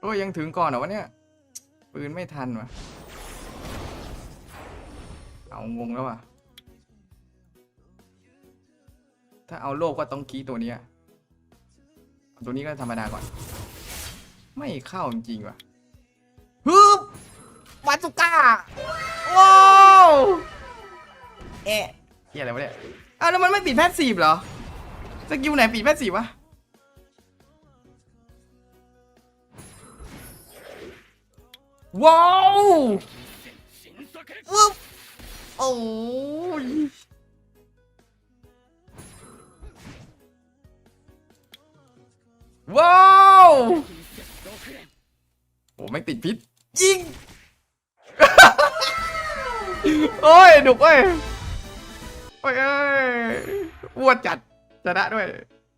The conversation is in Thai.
โอ้ยยังถึงก่อนเหรอวะเนี่ย ปืนไม่ทันวะเอางงแล้วว่ะ ถ้าเอาโลกก็ต้องคีย์ตัวเนี้ยเอาตัวนี้ก็ธรรมดาก่อน ไม่เข้าจริงๆว่ะฮึบวาสุก้าว้าวเอ๊ะเฮียอะไรวะเนี่ยอ้าวแล้วมันไม่ปิดแพสซีฟเหรอสกิลไหนปิดแพสซีฟวะ ว้าวปึ๊บโอ้ยว้าวโอ้ไม่งติดพิษยิงโอ้ยดุกเว้ยโอ้ยเอ้ยอ้วนจัดชนะด้วย